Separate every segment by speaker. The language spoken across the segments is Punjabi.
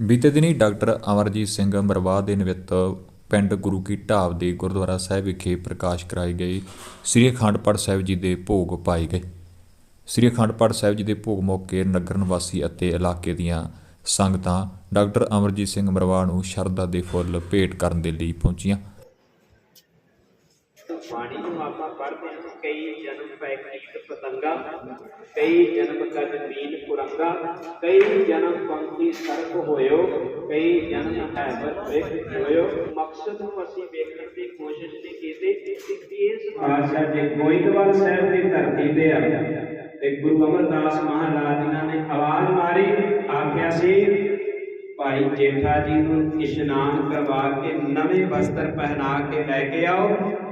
Speaker 1: ਬੀਤੇ ਦਿਨੀ ਡਾਕਟਰ ਅਮਰਜੀਤ ਸਿੰਘ ਮਰਵਾ ਦੇ ਨਿਮਿਤ ਪਿੰਡ ਗੁਰੂ ਕੀ ਢਾਬ ਦੇ ਗੁਰਦੁਆਰਾ ਸਾਹਿਬ ਵਿਖੇ ਪ੍ਰਕਾਸ਼ ਕਰਾਏ ਗਏ ਸ੍ਰੀ ਅਖੰਡ ਪਾਠ ਸਾਹਿਬ ਜੀ ਦੇ ਭੋਗ ਪਾਏ ਗਏ। ਸ੍ਰੀ ਅਖੰਡ ਪਾਠ ਸਾਹਿਬ ਜੀ ਦੇ ਭੋਗ ਮੌਕੇ ਨਗਰ ਨਿਵਾਸੀ ਅਤੇ ਇਲਾਕੇ ਦੀਆਂ ਸੰਗਤਾਂ ਡਾਕਟਰ ਅਮਰਜੀਤ ਸਿੰਘ ਮਰਵਾ ਨੂੰ ਸ਼ਰਧਾ ਦੇ ਫੁੱਲ ਭੇਟ ਕਰਨ ਦੇ ਲਈ ਪਹੁੰਚੀਆਂ
Speaker 2: ਬਾਣੀ ਨੂੰ ਆਪਾਂ ਪੜ੍ਹਦੇ ਹਾਂ ਕਈ ਜਨਮ ਪੈ ਕੀਟ ਪਤੰਗਾ ਕਈ ਜਨਮ ਕਦ ਮੀਨ ਕੁਰੰਗਾ ਕਈ ਜਨਮ ਪੰਖੀ ਸਰਪ ਹੋਇਓ, ਕਈ ਜਨਮ ਹੈ ਬਰਤਿਕ ਹੋਇਓ। ਮਕਸਦ ਨੂੰ ਅਸੀਂ ਵੇਖਣ ਦੀ ਕੋਸ਼ਿਸ਼ ਨਹੀਂ ਕੀਤੀ ਕਿ ਇਸ ਭਾਸ਼ਾ ਜੇ ਗੋਇੰਦਵਾਲ ਸਾਹਿਬ ਦੀ ਧਰਤੀ ਤੇ ਆ ਤੇ ਗੁਰੂ ਅਮਰਦਾਸ ਮਹਾਰਾਜ ਜਿਨ੍ਹਾਂ ਨੇ ਆਵਾਜ਼ ਮਾਰੀ, ਆਖਿਆ ਸੀ, ਭਾਈ ਜੇਠਾ ਜੀ ਨੂੰ ਇਸ਼ਨਾਨ ਕਰਵਾ ਕੇ ਨਵੇਂ ਵਸਤਰ ਪਹਿਨਾ ਕੇ ਲੈ ਕੇ ਆਓ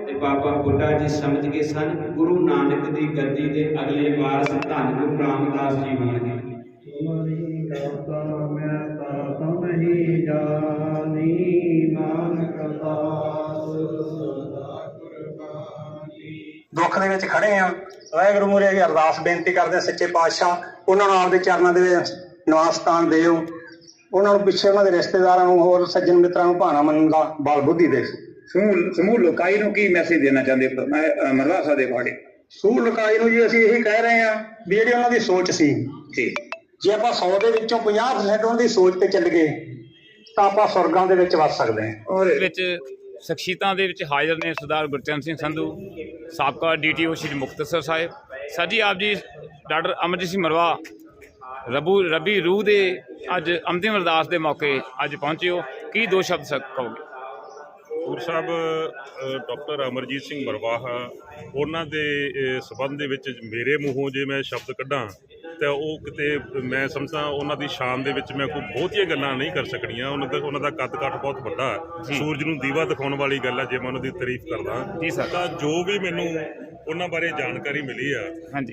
Speaker 2: ਤੇ ਬਾਬਾ ਬੁੱਢਾ ਜੀ ਸਮਝ ਗਏ ਸਨ, ਗੁਰੂ ਨਾਨਕ ਦੀ ਗੱਦੀ ਦੇ ਅਗਲੇ ਵਾਰਸ ਧੰਨ ਗੁਰੂ ਰਾਮਦਾਸ ਜੀ ਹੋਣਗੇ।
Speaker 3: ਤੁਮਰੀ ਦਾਤਾ ਮੈਂ ਤਾ ਤੁਮ ਜਾਨੀ ਨਾਨਕ
Speaker 4: ਦੁੱਖ ਦੇ ਵਿੱਚ ਖੜੇ ਆ ਵਾਹਿਗੁਰੂ ਮੂਰੇ ਇਹ ਅਰਦਾਸ ਬੇਨਤੀ ਕਰਦੇ ਸੱਚੇ ਪਾਤਸ਼ਾਹ, ਉਹਨਾਂ ਨੂੰ ਆਪਦੇ ਚਰਨਾਂ ਦੇ ਵਿੱਚ ਨਿਵਾਸ ਦਿਓ। ਉਹਨਾਂ ਨੂੰ ਪਿੱਛੇ ਉਹਨਾਂ ਦੇ ਰਿਸ਼ਤੇਦਾਰਾਂ ਨੂੰ ਹੋਰ ਸੱਜਣ ਮਿੱਤਰਾਂ ਨੂੰ ਭਾਣਾ ਮੰਨਣ ਦਾ ਬਲ ਬੁੱਧੀ ਦੇ।
Speaker 5: ਸਮੂਹ ਸਮੂਹ ਲੋਕਾਈ ਨੂੰ ਕੀ ਮੈਸੇਜ ਦੇਣਾ ਚਾਹੁੰਦੇ ਹੋ? ਮੈਂ ਮਰਵਾ ਸਾਹਿਬ ਦੇ ਬਾਰੇ
Speaker 4: ਸੂਰ ਲਕਾਈ ਨੂੰ ਜੀ ਅਸੀਂ ਇਹੀ ਕਹਿ ਰਹੇ ਆ ਵੀ ਜਿਹੜੀ ਉਹਨਾਂ ਦੀ ਸੋਚ ਸੀ
Speaker 5: ਜੀ।
Speaker 4: ਜੇ ਆਪਾਂ 100 ਦੇ ਵਿੱਚੋਂ 50% ਉਹਨਾਂ ਦੀ ਸੋਚ ਤੇ ਚੱਲ ਗਏ ਤਾਂ ਆਪਾਂ ਸਵਰਗਾਂ ਦੇ ਵਿੱਚ ਵਸ ਸਕਦੇ ਹਾਂ।
Speaker 5: ਔਰ
Speaker 6: ਵਿੱਚ ਸ਼ਖਸੀਅਤਾਂ ਦੇ ਵਿੱਚ ਹਾਜ਼ਰ ਨੇ ਸਰਦਾਰ ਗੁਰਚਰਨ ਸਿੰਘ ਸੰਧੂ ਸਾਬਕਾ ਡੀਟੀਓ ਸ਼੍ਰੀ ਮੁਕਤਸਰ ਸਾਹਿਬ। ਸਰ ਜੀ ਆਪ ਜੀ ਡਾਕਟਰ ਅਮਰਜੀਤ ਸਿੰਘ ਮਰਵਾ ਰਬੂ ਰਬੀ ਰੂਹ ਦੇ ਅੱਜ ਅੰਤਿਮ ਅਰਦਾਸ ਦੇ ਮੌਕੇ ਅੱਜ ਪਹੁੰਚੇ ਹੋ। ਕੀ ਦੋ ਸ਼ਬਦ ਸਕ ਕਹੋਗੇ?
Speaker 7: ਹਜ਼ੂਰ ਸਾਹਿਬ ਡਾਕਟਰ ਅਮਰਜੀਤ ਸਿੰਘ ਮਰਵਾਹ ਉਹਨਾਂ ਦੇ ਸਬੰਧ ਦੇ ਵਿੱਚ ਮੇਰੇ ਮੂੰਹੋਂ ਜੇ ਮੈਂ ਸ਼ਬਦ ਕੱਢਾਂ ਤਾਂ ਉਹ ਕਿਤੇ ਮੈਂ ਸਮਝਦਾ ਉਹਨਾਂ ਦੀ ਸ਼ਾਨ ਦੇ ਵਿੱਚ ਮੈਂ ਕੋਈ ਬਹੁਤੀਆਂ ਗੱਲਾਂ ਨਹੀਂ ਕਰ ਸਕਣੀਆਂ। ਉਹਨਾਂ ਦਾ ਉਹਨਾਂ ਦਾ ਕੱਦ ਕਾਠ ਬਹੁਤ ਵੱਡਾ ਹੈ। ਸੂਰਜ ਨੂੰ ਦੀਵਾ ਦਿਖਾਉਣ ਵਾਲੀ ਗੱਲ ਹੈ ਜੇ ਮੈਂ ਉਹਨਾਂ ਦੀ ਤਾਰੀਫ ਕਰਦਾ। ਤਾਂ ਜੋ ਵੀ ਮੈਨੂੰ ਉਹਨਾਂ ਬਾਰੇ ਜਾਣਕਾਰੀ ਮਿਲੀ ਆ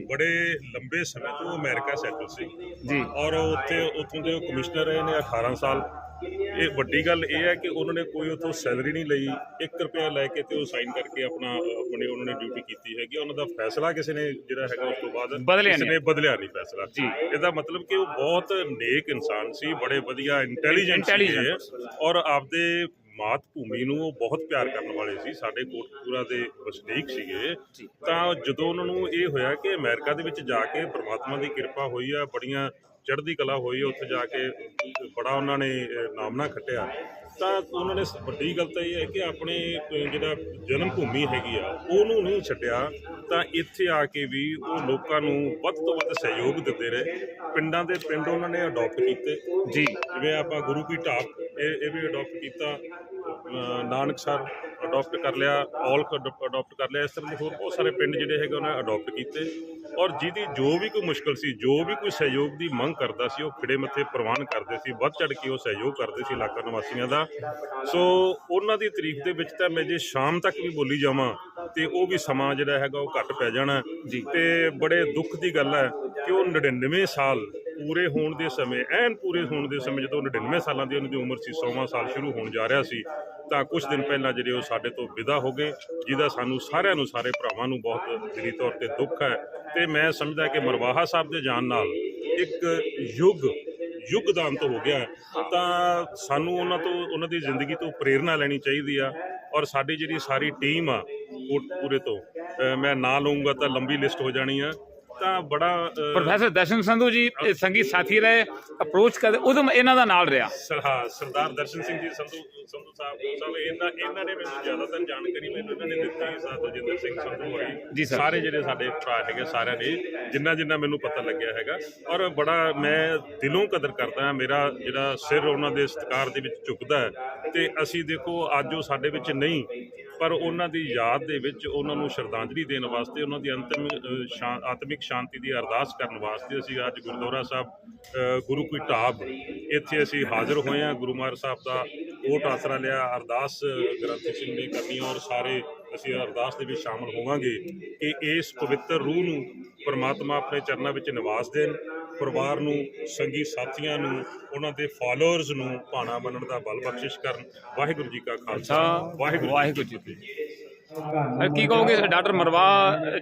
Speaker 7: ਬੜੇ ਲੰਬੇ ਸਮੇਂ ਤੋਂ ਅਮਰੀਕਾ ਸੈਟਲ ਸੀ।
Speaker 6: ਜੀ।
Speaker 7: ਔਰ ਉੱਥੇ ਉੱਥੋਂ ਦੇ ਕਮਿਸ਼ਨਰ ਰਹੇ ਨੇ 18 ਸਾਲ। ਇਹ ਵੱਡੀ ਗੱਲ ਇਹ ਹੈ ਕਿ ਉਹਨਾਂ ਨੇ ਕੋਈ ਉੱਥੋਂ ਸੈਲਰੀ ਨਹੀਂ ਲਈ। 1 ਰੁਪਿਆ ਲੈ ਕੇ ਤੇ ਉਹ ਸਾਈਨ ਕਰਕੇ ਆਪਣਾ ਆਪਣੀ ਉਹਨਾਂ ਨੇ ਡਿਊਟੀ ਕੀਤੀ ਹੈਗੀ। ਉਹਨਾਂ ਦਾ ਫੈਸਲਾ ਕਿਸੇ ਨੇ ਜਿਹੜਾ ਹੈਗਾ ਉਸ ਤੋਂ ਬਾਅਦ ਕਿਸੇ
Speaker 6: ਨਹੀਂ।
Speaker 7: ਨੇ ਬਦਲਿਆ ਨਹੀਂ ਫੈਸਲਾ।
Speaker 6: ਜੀ।
Speaker 7: ਇਹਦਾ ਮਤਲਬ ਕਿ ਉਹ ਬਹੁਤ ਨੇਕ ਇਨਸਾਨ ਸੀ ਬੜੇ ਵਧੀਆ ਇੰਟੈਲੀਜੈਂਟ ਸੀ ਔਰ ਆਪਦੇ ਮਾਤ ਭੂਮੀ ਨੂੰ ਉਹ ਬਹੁਤ ਪਿਆਰ ਕਰਨ ਵਾਲੇ ਸੀ। ਸਾਡੇ ਕੋਟਪੂਰਾ ਦੇ ਵਸਨੀਕ ਸੀਗੇ। ਤਾਂ ਜਦੋਂ ਉਹਨਾਂ ਨੂੰ ਇਹ ਹੋਇਆ ਕਿ ਅਮਰੀਕਾ ਦੇ ਵਿੱਚ ਜਾ ਕੇ ਪ੍ਰਮਾਤਮਾ ਦੀ ਕਿਰਪਾ ਹੋਈ ਆ ਬੜੀਆਂ ਚੜ੍ਹਦੀ ਕਲਾ ਹੋਈ ਉੱਥੇ ਜਾ ਕੇ ਬੜਾ ਉਹਨਾਂ ਨੇ ਨਾਮਣਾ ਖੱਟਿਆ। ਤਾਂ ਉਹਨਾਂ ਨੇ ਵੱਡੀ ਗੱਲ ਤਾਂ ਇਹ ਹੈ ਕਿ ਆਪਣੇ ਜਿਹੜਾ ਜਨਮ ਭੂਮੀ ਹੈਗੀ ਆ ਉਹਨੂੰ ਨਹੀਂ ਛੱਡਿਆ। ਤਾਂ ਇੱਥੇ ਆ ਕੇ ਵੀ ਉਹ ਲੋਕਾਂ ਨੂੰ ਵੱਧ ਤੋਂ ਵੱਧ ਸਹਿਯੋਗ ਦਿੰਦੇ ਰਹੇ। ਪਿੰਡਾਂ ਦੇ ਪਿੰਡ ਉਹਨਾਂ ਨੇ ਅਡਾਪਟ ਕੀਤੇ।
Speaker 6: ਜੀ।
Speaker 7: ਜਿਵੇਂ ਆਪਾਂ ਗੁਰੂ ਕੀ ਢਾਬ ਇਹ ਇਹ ਵੀ ਅਡਾਪਟ ਕੀਤਾ। ਅਹ ਨਾਨਕਸਰ ਅਡਾਪਟ ਕਰ ਲਿਆ ਔਲਖ ਅਡਾਪਟ ਕਰ ਲਿਆ। ਇਸ ਤਰ੍ਹਾਂ ਦੇ ਹੋਰ ਬਹੁਤ ਸਾਰੇ ਪਿੰਡ ਜਿਹੜੇ ਹੈਗੇ ਉਹਨਾਂ ਨੇ ਅਡਾਪਟ ਕੀਤੇ। ਔਰ ਜਿਹਦੀ ਜੋ ਵੀ ਕੋਈ ਮੁਸ਼ਕਲ ਸੀ ਜੋ ਵੀ ਕੋਈ ਸਹਿਯੋਗ ਦੀ ਮੰਗ ਕਰਦਾ ਸੀ ਉਹ ਖਿੜੇ ਮੱਥੇ ਪ੍ਰਵਾਨ ਕਰਦੇ ਸੀ ਵੱਧ ਚੜ ਕੇ ਉਹ ਸਹਿਯੋਗ ਕਰਦੇ ਸੀ ਇਲਾਕਾ ਨਿਵਾਸੀਆਂ ਦਾ। ਸੋ ਉਹਨਾਂ ਦੀ ਤਾਰੀਫ ਦੇ ਵਿੱਚ ਤਾਂ ਮੈਂ ਜੇ ਸ਼ਾਮ ਤੱਕ ਵੀ ਬੋਲੀ ਜਾਵਾਂ ਤੇ ਉਹ ਵੀ ਸਮਾਂ ਜਿਹੜਾ ਹੈਗਾ ਉਹ ਘੱਟ ਪੈ ਜਾਣਾ। ਜੀ। ਤੇ ਬੜੇ ਦੁੱਖ ਦੀ ਗੱਲ ਹੈ ਕਿ ਉਹ 99 ਸਾਲ ਪੂਰੇ ਹੋਣ ਦੇ ਸਮੇਂ ਐਨ ਪੂਰੇ ਹੋਣ ਦੇ ਸਮੇਂ ਜਦੋਂ 99 ਸਾਲਾਂ ਦੀ ਉਹਨਾਂ ਦੀ ਉਮਰ ਸੀ 100ਵਾਂ ਸਾਲ ਸ਼ੁਰੂ ਹੋਣ ਜਾ ਰਿਹਾ ਸੀ ਤਾਂ ਕੁਝ ਦਿਨ ਪਹਿਲਾਂ ਜਿਹੜੇ ਉਹ ਸਾਡੇ ਤੋਂ ਵਿਦਾ ਹੋ ਗਏ, ਜਿਹਦਾ ਸਾਨੂੰ ਸਾਰਿਆਂ ਨੂੰ, ਸਾਰੇ ਭਰਾਵਾਂ ਨੂੰ ਬਹੁਤ ਦਿਲੀ ਤੌਰ ਤੇ ਦੁੱਖ ਹੈ। ਤੇ ਮੈਂ ਸਮਝਦਾ ਕਿ ਮਰਵਾਹਾ ਸਾਹਿਬ ਦੇ ਜਾਣ ਨਾਲ ਇੱਕ ਯੁੱਗ ਯੁੱਗ ਦਾ ਅੰਤ ਹੋ ਗਿਆ ਤਾਂ ਸਾਨੂੰ ਉਹਨਾਂ ਤੋਂ, ਉਹਨਾਂ ਦੀ ਜ਼ਿੰਦਗੀ ਤੋਂ ਪ੍ਰੇਰਣਾ ਲੈਣੀ ਚਾਹੀਦੀ ਆ ਔਰ ਸਾਡੀ ਜਿਹੜੀ ਸਾਰੀ ਟੀਮ ਆ, ਕੋਟਪੂਰੇ ਤੋਂ ਮੈਂ ਨਾਂ ਲਵਾਂਗਾ ਤਾਂ ਲੰਬੀ ਲਿਸਟ ਹੋ ਜਾਣੀ ਆ। ਤਾਂ ਬੜਾ
Speaker 6: ਪ੍ਰੋਫੈਸਰ ਦਰਸ਼ਨ ਸੰਧੂ ਜੀ ਇਹ ਸੰਗੀਤ ਸਾਥੀ ਰਹੇ ਅਪਰੋਚ ਕਰਦੇ ਉਦੋਂ ਇਹਨਾਂ ਦਾ ਨਾਲ ਰਿਹਾ।
Speaker 7: ਸਰਹਾ ਸਰਦਾਰ ਦਰਸ਼ਨ ਸਿੰਘ ਜੀ ਸੰਧੂ ਸੰਧੂ ਸਾਹਿਬ ਸਾਹਿਬ ਇਹਨਾਂ ਇਹਨਾਂ ਨੇ ਮੈਨੂੰ ਜ਼ਿਆਦਾਤਰ ਜਾਣਕਾਰੀ ਮੈਨੂੰ ਇਹਨਾਂ ਨੇ ਦਿੱਤੀ ਸਾਧੂ ਜਿੰਦਰ ਸਿੰਘ ਸੰਧੂ
Speaker 6: ਜੀ
Speaker 7: ਹੋਈ
Speaker 6: ਸਰ।
Speaker 7: ਜਿਹੜੇ ਸਾਡੇ ਭਰਾ ਹੈਗੇ ਸਾਰਿਆਂ ਨੇ ਜਿੰਨਾ ਜਿੰਨਾ ਮੈਨੂੰ ਪਤਾ ਲੱਗਿਆ ਹੈਗਾ। ਔਰ ਬੜਾ ਮੈਂ ਦਿਲੋਂ ਕਦਰ ਕਰਦਾ ਹਾਂ ਮੇਰਾ ਜਿਹੜਾ ਸਿਰ ਉਹਨਾਂ ਦੇ ਸਤਿਕਾਰ ਦੇ ਵਿੱਚ ਝੁਕਦਾ ਤੇ ਅਸੀਂ ਦੇਖੋ ਅੱਜ ਉਹ ਸਾਡੇ ਵਿੱਚ ਨਹੀਂ ਪਰ ਉਹਨਾਂ ਦੀ ਯਾਦ ਦੇ ਵਿੱਚ ਉਹਨਾਂ ਨੂੰ ਸ਼ਰਧਾਂਜਲੀ ਦੇਣ ਵਾਸਤੇ ਉਹਨਾਂ ਦੀ ਅੰਤਮ ਸ਼ਾਂ- ਆਤਮਿਕ ਸ਼ਾਂਤੀ ਦੀ ਅਰਦਾਸ ਕਰਨ ਵਾਸਤੇ ਅਸੀਂ ਅੱਜ ਗੁਰਦੁਆਰਾ ਸਾਹਿਬ ਗੁਰੂ ਕੀ ਢਾਬ ਇੱਥੇ ਅਸੀਂ ਹਾਜ਼ਰ ਹੋਏ ਹਾਂ। ਗੁਰੂ ਮਹਾਰਾਜ ਸਾਹਿਬ ਦਾ ਓਟ ਆਸਰਾ ਲਿਆ, ਅਰਦਾਸ ਗ੍ਰੰਥੀ ਸਿੰਘ ਨੇ ਕਰਨੀ ਔਰ ਸਾਰੇ ਅਸੀਂ ਅਰਦਾਸ ਦੇ ਵਿੱਚ ਸ਼ਾਮਲ ਹੋਵਾਂਗੇ ਕਿ ਇਸ ਪਵਿੱਤਰ ਰੂਹ ਨੂੰ ਪਰਮਾਤਮਾ ਆਪਣੇ ਚਰਨਾਂ ਵਿੱਚ ਨਿਵਾਸ ਦੇਣ। ਪਰਿਵਾਰ ਨੂੰ ਸੰਗੀ ਸਾਥੀਆਂ ਨੂੰ ਉਹਨਾਂ ਦੇ ਫਾਲੋਅਰਸ ਨੂੰ ਭਾਣਾ ਮੰਨਣ ਦਾ ਬਲ ਬਖਸ਼ਿਸ਼ ਕਰਨ ਵਾਹਿਗੁਰੂ ਜੀ ਕਾ ਖਾਲਸਾ ਵਾਹਿਗੁਰੂ
Speaker 6: ਜੀ ਕੀ ਫਤਿਹ। ਸਰ ਕੀ ਕਹੋਗੇ ਡਾਕਟਰ ਮਰਵਾ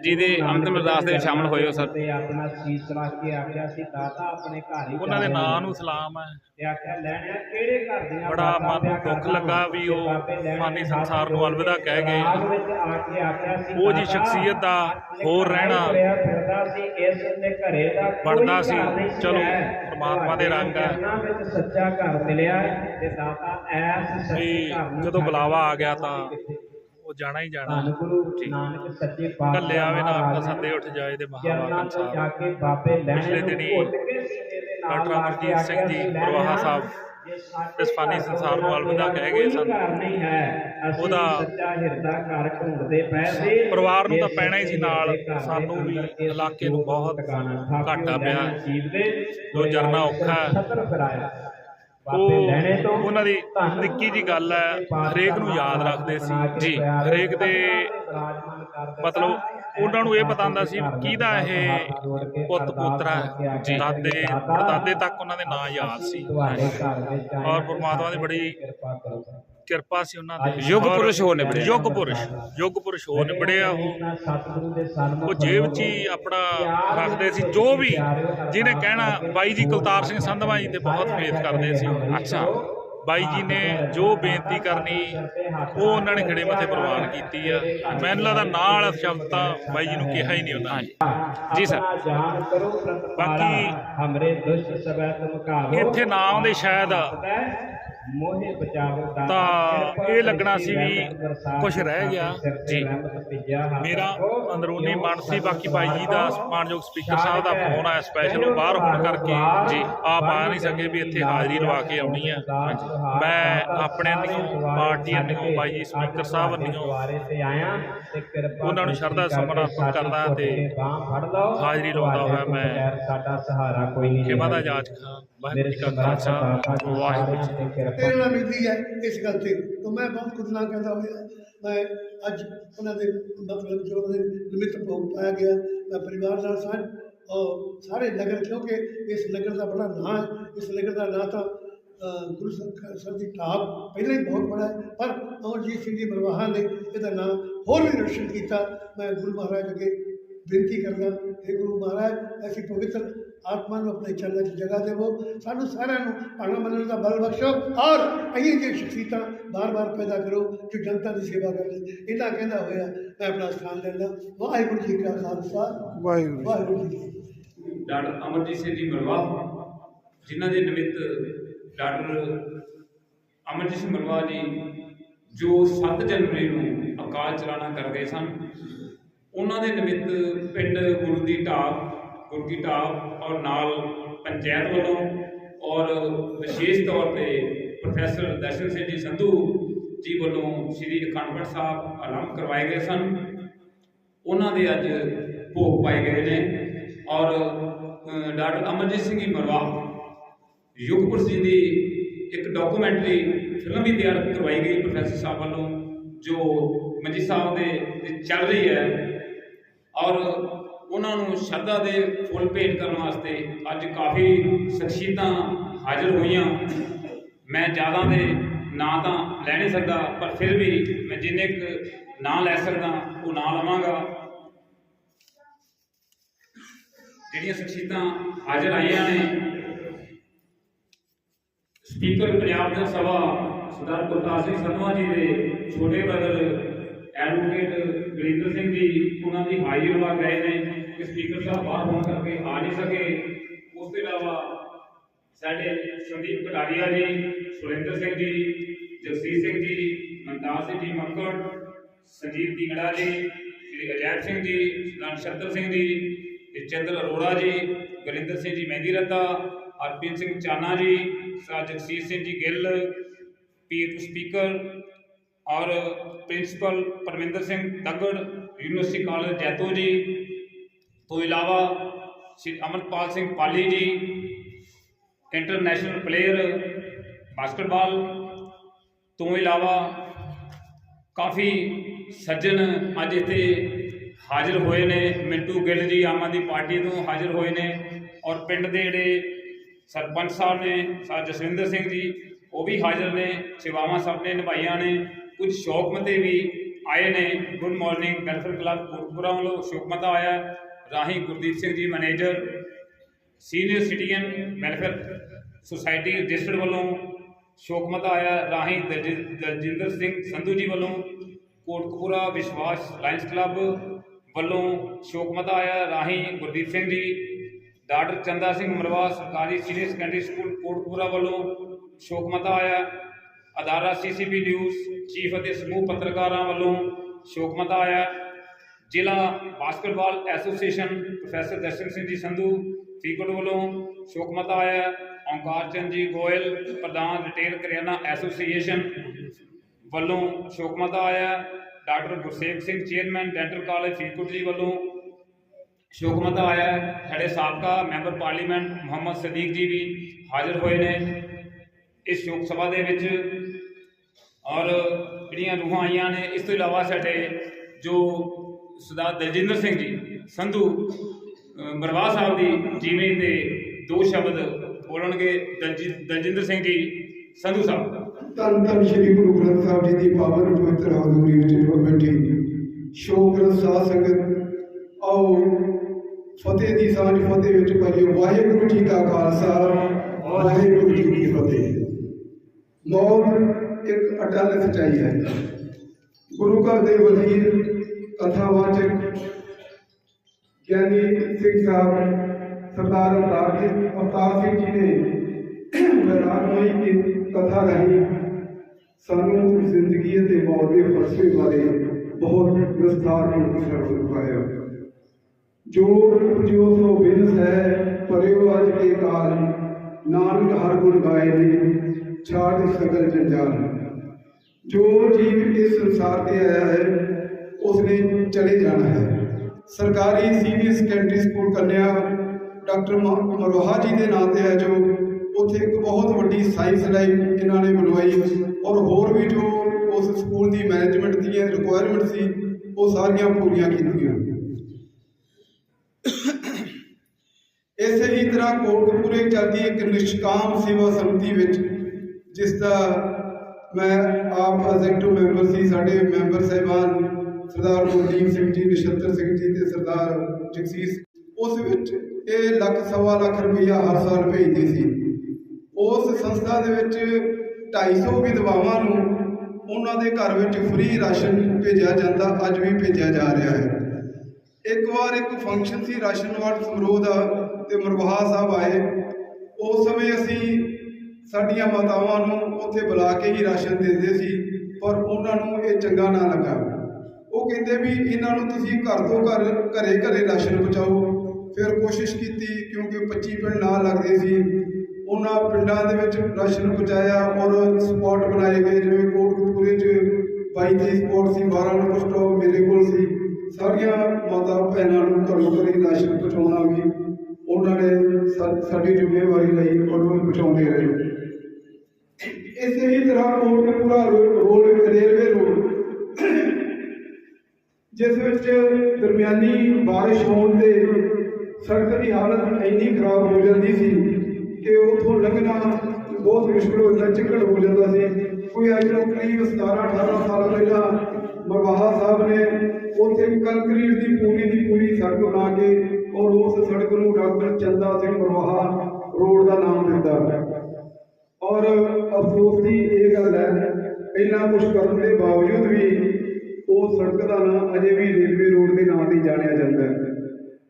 Speaker 6: ਜੀ ਦੇ ਅੰਤਿਮ ਅਰਦਾਸ ਦੇ ਵਿੱਚ ਸ਼ਾਮਲ ਹੋਏ ਹੋ ਸਰ
Speaker 2: ਤੇ ਆਪਣਾ ਸੀਸ ਰੱਖ ਕੇ ਆਖਿਆ ਸੀ ਦਾਤਾ ਆਪਣੇ ਘਰ ਹੀ
Speaker 8: ਉਹਨਾਂ ਦੇ ਨਾਂ ਨੂੰ ਸਲਾਮ ਹੈ
Speaker 2: ਤੇ ਆਖਿਆ ਲੈਣਿਆ ਕਿਹੜੇ ਘਰ ਦੀਆਂ
Speaker 8: ਬੜਾ ਮਨ ਦੁੱਖ ਲੱਗਾ ਵੀ ਉਹ
Speaker 2: ਹੱਥ
Speaker 8: ਸੰਸਾਰ ਨੂੰ ਅਲਵਿਦਾ ਕਹਿ ਗਏ। ਉਹ ਜੀ ਸ਼ਖਸੀਅਤ ਦਾ ਹੋਰ ਰਹਿਣਾ
Speaker 2: ਫਿਰਦਾ ਸੀ ਇਸ ਦੇ ਘਰੇ ਦਾ ਕੋਈ
Speaker 8: ਬਣਦਾ ਸੀ।
Speaker 2: ਘਰ ਨਹੀਂ
Speaker 8: ਚਲੋ। ਪ੍ਰਮਾਤਮਾ ਦੇ ਰੰਗ ਹੈ।
Speaker 2: ਸੱਚਾ ਘਰ ਮਿਲਿਆ ਤੇ ਦਾਤਾ ਐਸ ਸੱਚੇ
Speaker 8: ਵੀ
Speaker 2: ਘਰ ਨੂੰ
Speaker 8: ਜਦੋਂ ਬੁਲਾਵਾ ਆ ਗਿਆ ਤਾਂ ਉਹ ਜਾਣਾ ਹੀ ਜਾਣਾ।
Speaker 2: ਨਾਨਕ ਸੱਚੇ ਪਾਤਸ਼ਾਹ
Speaker 8: ਨਾਮ
Speaker 2: ਮਹਾਰਾਜ
Speaker 8: ਕਸੰਦੇ ਉੱਠ ਜਾਏ ਤੇ
Speaker 2: ਚਰਨਾਂ
Speaker 8: ਮਹਾਵਾਕਨ
Speaker 2: ਤੋਂ ਜਾ
Speaker 8: ਸਾਹਿਬ।
Speaker 2: ਕੇ ਬਾਬੇ ਲੈਣੇ
Speaker 8: ਪਿਛਲੇ
Speaker 2: ਨੂੰ
Speaker 8: ਦਿਨੀਂ
Speaker 2: ਘੁੱਟ ਕੇ ਸੀਨੇ ਦੇ ਨਾਲ
Speaker 8: ਡਾਕਟਰ ਅਮਰਜੀਤ ਸਿੰਘ ਜੀ ਪ੍ਰਵਾਹਾ ਸਾਹਿਬ ਇਸ ਫਾਨੀ ਸੰਸਾਰ ਨੂੰ ਅਲਵਿਦਾ ਕਹਿ ਗਏ ਸਨ। ਉਹਦਾ
Speaker 2: ਸੱਚਾ ਹਿਰਦਾ ਘਰ ਢੂੰਡਦੇ ਪਏ ਸੀ।
Speaker 8: ਪਰਿਵਾਰ ਨੂੰ ਤਾਂ ਪੈਣਾ ਹੀ ਸੀ ਨਾਲ,
Speaker 2: ਦੇ
Speaker 8: ਸਾਨੂੰ ਵੀ ਇਲਾਕੇ ਨੂੰ ਬਹੁਤ ਘਾਟਾ ਪਿਆ।
Speaker 2: ਦੇ
Speaker 8: ਜੋ ਜਰਨਾ ਔਖਾ ਉਹ ਉਹਨਾਂ ਦੀ ਨਿੱਕੀ ਜੀ ਗੱਲ ਹੈ ਹਰੇਕ ਨੂੰ ਯਾਦ ਰੱਖਦੇ ਸੀ। ਜੀ ਹਰੇਕ ਦੇ ਮਤਲਬ ਉਹਨਾਂ ਨੂੰ ਇਹ ਪਤਾ ਹੁੰਦਾ ਸੀ ਕਿਹਦਾ ਇਹ ਪੁੱਤ ਪੁੱਤਰਾ ਹੈ। ਦਾਦੇ ਪੜਦਾਦੇ ਤੱਕ ਉਹਨਾਂ ਦੇ ਨਾਂ ਯਾਦ ਸੀ। ਔਰ ਪਰਮਾਤਮਾ ਦੀ ਬੜੀ
Speaker 2: ਕਿਰਪਾ ਕਰੋ
Speaker 8: ਕਿਰਪਾ ਸੀ ਉਹਨਾਂ ਤੇ
Speaker 6: ਯੁੱਗ ਪੁਰਸ਼ ਹੋ ਨਿਬੜੇ।
Speaker 8: ਯੁੱਗ ਪੁਰਸ਼ ਯੁੱਗ ਪੁਰਸ਼ ਹੋ ਨਿਬੜੇ ਆ ਉਹ।
Speaker 2: ਦੇ
Speaker 8: ਉਹ ਜੇਬ 'ਚ ਹੀ ਆਪਣਾ ਰੱਖਦੇ ਸੀ। ਜੋ ਵੀ ਜਿਹਨੇ ਕਹਿਣਾ ਬਾਈ ਜੀ ਕੁਲਤਾਰ ਸਿੰਘ ਸੰਧਵਾ ਜੀ ਤੇ ਬਹੁਤ ਫੇਥ ਕਰਦੇ ਸੀ।
Speaker 6: ਅੱਛਾ।
Speaker 8: ਬਾਈ ਜੀ ਨੇ ਜੋ ਬੇਨਤੀ ਕਰਨੀ ਉਹ ਉਹਨਾਂ ਨੇ ਖੜੇ ਮੱਥੇ ਪ੍ਰਵਾਨ ਕੀਤੀ ਆ। ਮੈਨੂੰ ਲੱਗਦਾ ਨਾਲ ਸ਼ਬਦ ਤਾਂ ਬਾਈ ਜੀ ਨੂੰ ਕਿਹਾ ਹੀ ਨਹੀਂ ਉਹਨਾਂ ਨੇ
Speaker 6: ਜੀ ਸਰ।
Speaker 8: ਬਾਕੀ
Speaker 2: ਹਮਰੇ ਦੁਸ਼ਟ ਸਬੈ ਤੁਮ
Speaker 8: ਇੱਥੇ ਨਾ ਆਉਂਦੇ ਸ਼ਾਇਦ। ਤਾਂ ਇਹ ਲੱਗਣਾ ਸੀ ਵੀ ਕੁਛ ਰਹਿ ਗਿਆ। ਜੀ। ਮੇਰਾ। ਅੰਦਰੂਨੀ ਮਨ ਸੀ? ਬਾਕੀ ਬਾਈ ਜੀ ਦਾ ਮਾਨਯੋਗ ਸਪੀਕਰ ਸਾਹਿਬ ਦਾ ਫੋਨ ਆਇਆ ਸਪੈਸ਼ਲ ਬਾਹਰ ਹੋਣ ਕਰਕੇ। ਜੀ ਆਪ ਆ ਨਹੀਂ ਸਕੇ ਵੀ ਇੱਥੇ ਹਾਜ਼ਰੀ ਲਵਾ ਕੇ ਆਉਣੀ ਆ। ਮੈਂ ਆਪਣੇ ਵੱਲੋਂ ਪਾਰਟੀ ਵੱਲੋਂ ਬਾਈ ਜੀ ਸਪੀਕਰ ਸਾਹਿਬ ਵੱਲੋਂ
Speaker 2: ਦੁਆਰੇ ਤੇ ਆਇਆ ਤੇ ਕਿਰਪਾ
Speaker 8: ਉਹਨਾਂ ਨੂੰ ਸ਼ਰਧਾ ਸਮਰਪਣ ਕਰਦਾ ਤੇ ਹਾਜ਼ਰੀ ਲਾਉਂਦਾ ਹੋਇਆ ਮੈਂ।
Speaker 2: ਸਾਡਾ ਸਹਾਰਾ ਕੋਈ ਨਹੀਂ
Speaker 8: ਖਿਮਾ ਦਾ ਜਾਚ ਖਾਂ ਵਾਹਿਗੁਰੂ ਜੀ ਕਾ ਖਾਲਸਾ ਵਾਹਿਗੁਰੂ ਜੀ ਕੀ ਫਤਿਹ।
Speaker 3: ਤੇਰੇ ਨਾਲ ਮਿਲਦੀ ਹੈ ਇਸ ਗੱਲ ਤੇ। ਤਾਂ ਮੈਂ ਬਹੁਤ ਕੁਝ ਨਾ ਕਹਿੰਦਾ ਹੋਇਆ ਮੈਂ ਅੱਜ ਉਹਨਾਂ ਦੇ ਮਤਲਬ ਜੋ ਉਹਨਾਂ ਦੇ ਨਿਮਿਤ ਭੋਗ ਪਾਇਆ ਗਿਆ ਮੈਂ ਪਰਿਵਾਰ ਨਾਲ ਸਾਂਝ ਔਰ ਸਾਰੇ ਨਗਰ ਕਿਉਂਕਿ ਇਸ ਨਗਰ ਦਾ ਬੜਾ ਨਾਂ ਹੈ ਇਸ ਨਗਰ ਦਾ ਨਾਂ ਤਾਂ ਗੁਰੂ ਸਰ ਦੀ ਢਾਬ ਪਹਿਲਾਂ ਹੀ ਬਹੁਤ ਬੜਾ ਹੈ ਪਰ ਅਮਰਜੀਤ ਸਿੰਘ ਜੀ ਮਰਵਾਹਾ ਨੇ ਇਹਦਾ ਨਾਂ ਹੋਰ ਵੀ ਰੋਸ਼ਨ ਕੀਤਾ। ਮੈਂ ਗੁਰੂ ਮਹਾਰਾਜ ਅੱਗੇ ਬੇਨਤੀ ਕਰਦਾ ਹੈ ਗੁਰੂ ਮਹਾਰਾਜ ਐਸੀ ਪਵਿੱਤਰ ਆਤਮਾ ਨੂੰ ਆਪਣੇ ਚਰਨਾਂ 'ਚ ਜਗ੍ਹਾ ਦੇਵੋ। ਸਾਨੂੰ ਸਾਰਿਆਂ ਨੂੰ ਭਾਣਾ ਮੰਨਣ ਦਾ ਬਲ ਬਖਸ਼ੋ ਔਰ ਅਹੀਆਂ ਜਿਹੀਆਂ ਸ਼ਖਸੀਅਤਾਂ ਬਾਰ-ਬਾਰ ਪੈਦਾ ਕਰੋ ਜੋ ਜਨਤਾ ਦੀ ਸੇਵਾ ਕਰਨ ਇਹਨਾਂ ਕਹਿੰਦਾ ਹੋਇਆ ਮੈਂ ਆਪਣਾ ਸਥਾਨ ਲੈਂਦਾ। ਵਾਹਿਗੁਰੂ ਜੀ ਕਾ ਖਾਲਸਾ। ਵਾਹਿਗੁਰੂ ਵਾਹਿਗੁਰੂ ਜੀ।
Speaker 9: ਡਾਕਟਰ ਅਮਰਜੀਤ ਸਿੰਘ ਜੀ ਮਰਵਾ ਜਿਨ੍ਹਾਂ ਦੇ ਨਿਮਿਤ ਡਾਕਟਰ ਅਮਰਜੀਤ ਸਿੰਘ ਮਰਵਾ ਜੀ ਜੋ 7 ਜਨਵਰੀ ਨੂੰ ਅਕਾਲ ਚਲਾਣਾ ਕਰ ਗਏ ਸਨ ਉਹਨਾਂ ਦੇ ਨਿਮਿਤ ਪਿੰਡ ਗੁਰੂ ਦੀ ਢਾਬ ਗੁਰਕੀ ਢਾਬ ਔਰ ਨਾਲ ਪੰਚਾਇਤ ਵੱਲੋਂ ਔਰ ਵਿਸ਼ੇਸ਼ ਤੌਰ ਤੇ ਪ੍ਰੋਫੈਸਰ ਦਰਸ਼ਨ ਸਿੰਘ ਜੀ ਸੰਧੂ ਜੀ ਵੱਲੋਂ ਸ੍ਰੀ ਅਖੰਡ ਪਾਠ ਸਾਹਿਬ ਆਰੰਭ ਕਰਵਾਏ ਗਏ ਸਨ। ਉਹਨਾਂ ਦੇ ਅੱਜ ਭੋਗ ਪਾਏ ਗਏ ਨੇ ਔਰ ਡਾਕਟਰ ਅਮਰਜੀਤ ਸਿੰਘ ਜੀ ਮਰਵਾ, ਯੁਗਪੁਰ ਜੀ ਦੀ ਇੱਕ ਡਾਕੂਮੈਂਟਰੀ ਫਿਲਮ ਵੀ ਤਿਆਰ ਕਰਵਾਈ ਗਈ ਪ੍ਰੋਫੈਸਰ ਸਾਹਿਬ ਵੱਲੋਂ, ਜੋ ਮੰਜੀ ਸਾਹਿਬ ਦੇ ਚੱਲ ਰਹੀ ਹੈ। ਔਰ ਉਹਨਾਂ ਨੂੰ ਸ਼ਰਧਾ ਦੇ ਫੁੱਲ ਭੇਟ ਕਰਨ ਵਾਸਤੇ ਅੱਜ ਕਾਫੀ ਸ਼ਖਸੀਅਤਾਂ ਹਾਜ਼ਰ ਹੋਈਆਂ। ਮੈਂ ਜ਼ਿਆਦਾ ਦੇ ਨਾਂ ਤਾਂ ਲੈ ਨਹੀਂ ਸਕਦਾ, ਪਰ ਫਿਰ ਵੀ ਮੈਂ ਜਿੰਨੇ ਕੁ ਨਾਂ ਲੈ ਸਕਦਾ, ਉਹ ਨਾਂ ਲਵਾਂਗਾ। ਜਿਹੜੀਆਂ ਸ਼ਖਸੀਅਤਾਂ ਹਾਜ਼ਰ ਆਈਆਂ ਨੇ, ਸਪੀਕਰ ਪੰਜਾਬ ਦਾ ਸਭਾ ਸਰਦਾਰ ਗੁਰਦਾਸ ਸਿੰਘ ਸੰਧਵਾ ਜੀ ਦੇ ਛੋਟੇ ਬ੍ਰਦਰ ਐਡਵੋਕੇਟ ਗੁਰਿੰਦਰ ਸਿੰਘ ਜੀ, ਉਹਨਾਂ ਦੀ ਹਾਜ਼ਰੀ ਲਵਾ ਗਏ ਨੇ। ਕਿ ਸਪੀਕਰ ਸਾਹਿਬ ਬਾਹਰ ਹੋਣ ਕਰਕੇ ਆ ਨਹੀਂ ਸਕੇ। ਉਸ ਤੋਂ ਇਲਾਵਾ ਸਾਡੇ ਸੰਦੀਪ ਕਟਾਰੀਆ ਜੀ, ਸੁਰਿੰਦਰ ਸਿੰਘ ਜੀ, ਜਗਸੀਰ ਸਿੰਘ ਜੀ ਮਨਦਾਸ ਸਿੰਘ ਜੀ, ਮੱਕੜ, ਸੰਜੀਵ ਦੀਗੜਾ ਜੀ, ਸ਼੍ਰੀ ਅਜੈਬ ਸਿੰਘ ਜੀ ਸਰਦਾਰ ਸ਼ਰਦਰ ਸਿੰਘ ਜੀ ਚੰਦਰ ਅਰੋੜਾ ਜੀ, ਗੁਰਿੰਦਰ ਸਿੰਘ ਜੀ, ਮਹਿੰਦੀ ਰੱਤਾ, ਹਰਪ੍ਰੀਤ ਸਿੰਘ ਚਾਨਾ ਜੀ ਸਰ ਜਗਸੀਰ ਸਿੰਘ ਜੀ ਗਿੱਲ, ਪੀਰ ਸਪੀਕਰ ਔਰ principal Parminder Singh Dagar, university college Jaito ji ਤੋਂ ਇਲਾਵਾ ਸ਼੍ਰੀ ਅਮਰਪਾਲ ਸਿੰਘ ਪਾਲੀ ਜੀ ਇੰਟਰਨੈਸ਼ਨਲ ਪਲੇਅਰ ਬਾਸਕਟਬਾਲ ਤੋਂ ਇਲਾਵਾ ਕਾਫੀ ਸੱਜਣ ਅੱਜ ਇੱਥੇ ਹਾਜ਼ਰ ਹੋਏ ਨੇ। ਮਿੰਟੂ ਗਿੱਲ ਜੀ ਆਮ ਆਦਮੀ ਪਾਰਟੀ ਤੋਂ ਹਾਜ਼ਰ ਹੋਏ ਨੇ ਔਰ ਪਿੰਡ ਦੇ ਜਿਹੜੇ ਸਰਪੰਚ ਸਾਹਿਬ ਨੇ ਸਰ ਜਸਵਿੰਦਰ ਸਿੰਘ ਜੀ, ਉਹ ਵੀ ਹਾਜ਼ਰ ਨੇ, ਸੇਵਾਵਾਂ ਸਭ ਨੇ ਨਿਭਾਈਆਂ ਨੇ। ਕੁਝ ਸ਼ੌਕਮਤੇ ਵੀ ਆਏ ਨੇ। Good morning welfare club Kotpura ਵੱਲੋਂ ਸ਼ੋਕਮਤਾ ਆਇਆ। ਰਾਹੀਂ Gurdeep Singh ji manager, senior citizen welfare society registered ਵੱਲੋਂ ਸ਼ੋਕਮਤਾ ਆਇਆ। ਰਾਹੀਂ ਦਲਜਿ- ਦਲਜਿੰਦਰ ਸਿੰਘ ਸੰਧੂ ਜੀ ਵੱਲੋਂ ਕੋਟਕਪੂਰਾ ਵਿਸ਼ਵਾਸ ਲਾਇਨਸ ਕਲੱਬ ਵੱਲੋਂ ਸ਼ੋਕਮਤਾ ਆਇਆ। ਰਾਹੀਂ ਗੁਰਦੀਪ ਸਿੰਘ ਜੀ, ਡਾਕਟਰ ਚੰਦਾ ਸਿੰਘ ਮਰਵਾ ਸਰਕਾਰੀ ਸੀਨੀਅਰ ਸੈਕੰਡਰੀ ਸਕੂਲ ਕੋਟਕਪੂਰਾ ਵੱਲੋਂ ਸ਼ੋਕਮਤਾ ਆਇਆ। ਹੈ। ਅਦਾਰਾ ਸੀਸੀਪੀ ਨਿਊਜ਼ ਚੀਫ ਅਤੇ ਸਮੂਹ ਪੱਤਰਕਾਰਾਂ ਵੱਲੋਂ ਸ਼ੋਕਮਤਾ ਆਇਆ। ਜ਼ਿਲ੍ਹਾ basketball association professor Darshan Singh ji Sandhu, Faridkot ਵੱਲੋਂ ਸ਼ੋਕਮਤਾ ਆਇਆ। ਹੈ। ਓਂਕਾਰ ਚੰਦ ਜੀ ਗੋਇਲ, ਪ੍ਰਧਾਨ ਰਿਟੇਲ ਕਰਿਆਨਾ ਐਸੋਸੀਏਸ਼ਨ ਵੱਲੋਂ ਸ਼ੋਕਮਤਾ ਆਇਆ। Doctor Gursev Singh, chairman dental college, Faridkot ji ਵੱਲੋਂ ਸ਼ੋਕਮਤਾ ਆਇਆ। ਸਾਡੇ ਸਾਬਕਾ ਮੈਂਬਰ ਪਾਰਲੀਮੈਂਟ ਮੁਹੰਮਦ ਸਦੀਕ ਜੀ ਵੀ ਹਾਜ਼ਰ ਹੋਏ ਨੇ ਇਸ ਸ਼ੋਕ ਸਭਾ ਦੇ ਵਿੱਚ। ਔਰ ਜਿਹੜੀਆਂ ਰੂਹਾਂ ਆਈਆਂ ਨੇ, ਇਸ ਤੋਂ ਇਲਾਵਾ ਸਾਡੇ ਜੋ ਸਰਦਾਰ ਦਲਜਿੰਦਰ ਸਿੰਘ ਜੀ, ਸੰਧੂ ਮਰਵਾ ਸਾਹਿਬ ਦੀ ਜੀਵਨੀ ਤੇ ਦੋ ਸ਼ਬਦ ਬੋਲਣਗੇ ਦਲਜਿੰਦਰ ਸਿੰਘ ਜੀ, ਸੰਧੂ ਸਾਹਿਬ
Speaker 10: ਧੰਨ ਧੰਨ ਸ਼੍ਰੀ ਗੁਰੂ ਗ੍ਰੰਥ ਸਾਹਿਬ ਜੀ ਦੀ ਪਾਵਨ ਪਵਿੱਤਰ ਹਜ਼ੂਰੀ ਵਿੱਚ ਜੋ ਬੈਠੀ। ਸ਼ੋਕ ਰਸਾ ਸੰਗਤ, ਆਓ ਫਤਿਹ ਦੀ ਸਾਂਝ ਫਤਿਹ ਵਿੱਚ ਪਾਈਏ। ਵਾਹਿਗੁਰੂ ਜੀ ਕਾ ਖਾਲਸਾ, ਵਾਹਿਗੁਰੂ ਜੀ ਕੀ ਫਤਿਹ। ਮੌਤ ਇੱਕ ਅਟਲ ਸਚਾਈ ਹੈ। ਗੁਰੂ ਘਰ ਦੇ ਵਜ਼ੀਰ ਕਥਾਵਾਚਕ ਗਿਆਨੀ ਸਿੰਘ ਸਾਹਿਬ ਸਰਦਾਰ ਅਵਤਾਰ ਜੀ ਅਵਤਾਰ ਸਿੰਘ ਜੀ ਨੇ ਵਿਰਾਗਮਈ ਦੀ ਕਥਾ ਰਹੀ ਸਾਨੂੰ ਜ਼ਿੰਦਗੀ ਅਤੇ ਮੌਤ ਦੇ ਫਲਸਫੇ ਬਾਰੇ ਬਹੁਤ ਵਿਸਥਾਰ ਨਾਲ ਸਰਵ ਪਾਇਆ ਜੋ ਜੋ ਸੋ ਬਿਨਸ ਹੈ ਪਰਿਓ ਅਜ ਕੇ ਕਾਲ ਨਾਨਕ ਹਰ ਗੁਣ ਗਾਏ ਨੇ ਛਾੜ ਸਗਲ ਜੰਜਾਲ ਜੋ ਜੀਵ ਇਸ ਸੰਸਾਰ ਤੇ ਆਇਆ ਹੈ ਉਸਨੇ ਚਲੇ ਜਾਣਾ ਹੈ। ਸਰਕਾਰੀ ਸੀਨੀਅਰ ਸੈਕੰਡਰੀ ਸਕੂਲ ਕੰਨਿਆ ਡਾਕਟਰ ਮ- ਮਰੋਹਾ ਜੀ ਦੇ ਨਾਂ ਤੇ ਹੈ, ਜੋ ਉੱਥੇ ਇੱਕ ਬਹੁਤ ਵੱਡੀ ਸਾਇੰਸ ਲਾਈਬ ਇਹਨਾਂ ਨੇ ਬਣਵਾਈ ਔਰ ਹੋਰ ਵੀ ਜੋ ਉਸ ਸਕੂਲ ਦੀ ਮੈਨੇਜਮੈਂਟ ਦੀਆਂ ਰਿਕੁਆਇਰਮੈਂਟ ਸੀ, ਉਹ ਸਾਰੀਆਂ ਪੂਰੀਆਂ ਕੀਤੀਆਂ। ਇਸੇ ਹੀ ਤਰ੍ਹਾਂ ਕੋਟਕਪੂਰੇ ਚੱਲਦੀ ਇੱਕ ਨਿਸ਼ਕਾਮ ਸੇਵਾ ਸਮਿਤੀ ਵਿੱਚ, ਜਿਸ ਦਾ ਮੈਂ ਆਪ ਐਗਜ਼ੈਕਟਿਵ ਮੈਂਬਰ ਸੀ, ਸਾਡੇ ਮੈਂਬਰ ਸਾਹਿਬਾਨ ਸਰਦਾਰ ਗੁਰਦੀਪ ਸਿੰਘ ਜੀ, ਨਛੱਤਰ ਸਿੰਘ ਜੀ ਤੇ ਸਰਦਾਰ ਜਗਸੀਰ ਉਸ ਵਿੱਚ ਇਹ ਲੱਖ ਸਵਾ ਲੱਖ ਰੁਪਈਆ ਹਰ ਸਾਲ ਭੇਜਦੇ ਸੀ। ਉਸ ਸੰਸਥਾ ਦੇ ਵਿੱਚ 250 ਵਿਧਵਾਵਾਂ ਨੂੰ ਉਹਨਾਂ ਦੇ ਘਰ ਵਿੱਚ ਫ੍ਰੀ ਰਾਸ਼ਨ ਭੇਜਿਆ ਜਾਂਦਾ, ਅੱਜ ਵੀ ਭੇਜਿਆ ਜਾ ਰਿਹਾ ਹੈ। ਇੱਕ ਵਾਰ ਇੱਕ ਫੰਕਸ਼ਨ ਸੀ, ਰਾਸ਼ਨ ਵੰਡ ਸਮਾਰੋਹ ਦਾ ਤੇ ਮਰਵਾਹਾ ਸਾਹਿਬ ਆਏ। ਉਸ ਸਮੇਂ ਅਸੀਂ ਸਾਡੀਆਂ ਮਾਤਾਵਾਂ ਨੂੰ ਉੱਥੇ ਬੁਲਾ ਕੇ ਹੀ ਰਾਸ਼ਨ ਦਿੰਦੇ ਸੀ, ਪਰ ਉਹਨਾਂ ਨੂੰ ਇਹ ਚੰਗਾ ਨਾ ਲੱਗਾ। ਉਹ ਕਹਿੰਦੇ ਵੀ ਇਹਨਾਂ ਨੂੰ ਤੁਸੀਂ ਘਰ ਤੋਂ ਘਰ, ਘਰੇ ਘਰੇ ਰਾਸ਼ਨ ਪਹੁੰਚਾਓ। ਫਿਰ ਕੋਸ਼ਿਸ਼ ਕੀਤੀ ਕਿਉਂਕਿ 25 ਪਿੰਡ ਨਾਲ ਲੱਗਦੇ ਸੀ। ਉਹਨਾਂ ਪਿੰਡਾਂ ਦੇ ਵਿੱਚ ਰਾਸ਼ਨ ਪਹੁੰਚਾਇਆ ਔਰ ਸਪੌਟ ਬਣਾਏ ਗਏ, ਜਿਵੇਂ ਕੋਟਕਪੂਰੇ 'ਚ 22 ਸਪੌਟ ਸੀ 12 ਨੰਬਰ ਸਟਾਪ ਮੇਰੇ ਕੋਲ ਸੀ। ਸਾਰੀਆਂ ਮਾਤਾ ਭੈਣਾਂ ਨੂੰ ਘਰੋਂ ਘਰੀ ਰਾਸ਼ਨ ਪਹੁੰਚਾਉਣਾ ਵੀ ਉਹਨਾਂ ਨੇ ਸਾਡੀ ਜ਼ਿੰਮੇਵਾਰੀ ਲਈ ਉਹਨੂੰ ਪਹੁੰਚਾਉਂਦੇ ਰਹੇ। ਇਸੇ ਹੀ ਤਰ੍ਹਾਂ ਕੋਟਕਪੂਰਾ ਰੋ- ਰੋਡ, ਰੇਲਵੇ ਜਿਸ ਵਿੱਚ ਦਰਮਿਆਨੀ ਬਾਰਿਸ਼ ਹੋਣ ਤੇ ਸੜਕ ਦੀ ਹਾਲਤ ਇੰਨੀ ਖਰਾਬ ਹੋ ਜਾਂਦੀ ਸੀ ਕਿ ਉੱਥੋਂ ਲੰਘਣਾ ਬਹੁਤ ਮੁਸ਼ਕਲ ਹੋ ਜਾਂਦਾ, ਚਿੱਕੜ ਹੋ ਜਾਂਦਾ ਸੀ। ਕੋਈ ਅੱਜ ਤੋਂ ਕਰੀਬ 17 18 ਸਾਲ ਪਹਿਲਾਂ ਮਰਵਾਹਾ ਸਾਹਿਬ ਨੇ ਉੱਥੇ ਕੰਕਰੀਟ ਦੀ ਪੂਰੀ ਦੀ ਪੂਰੀ ਸੜਕ ਬਣਾ ਕੇ ਔਰ ਉਸ ਸੜਕ ਨੂੰ ਡਾਕਟਰ ਚੰਦਾ ਸਿੰਘ ਮਰਵਾਹਾ ਰੋਡ ਦਾ ਨਾਮ ਦਿੱਤਾ। ਔਰ ਅਫਸੋਸ ਦੀ ਇਹ ਗੱਲ ਹੈ ਇੰਨਾ ਕੁਝ ਕਰਨ ਦੇ ਬਾਵਜੂਦ ਵੀ ਉਹ ਸੜਕ ਦਾ ਨਾਮ ਅਜੇ ਵੀ ਰੇਲਵੇ ਰੋਡ ਦੇ ਨਾਂ ਤੇ ਜਾਣਿਆ ਜਾਂਦਾ ਹੈ।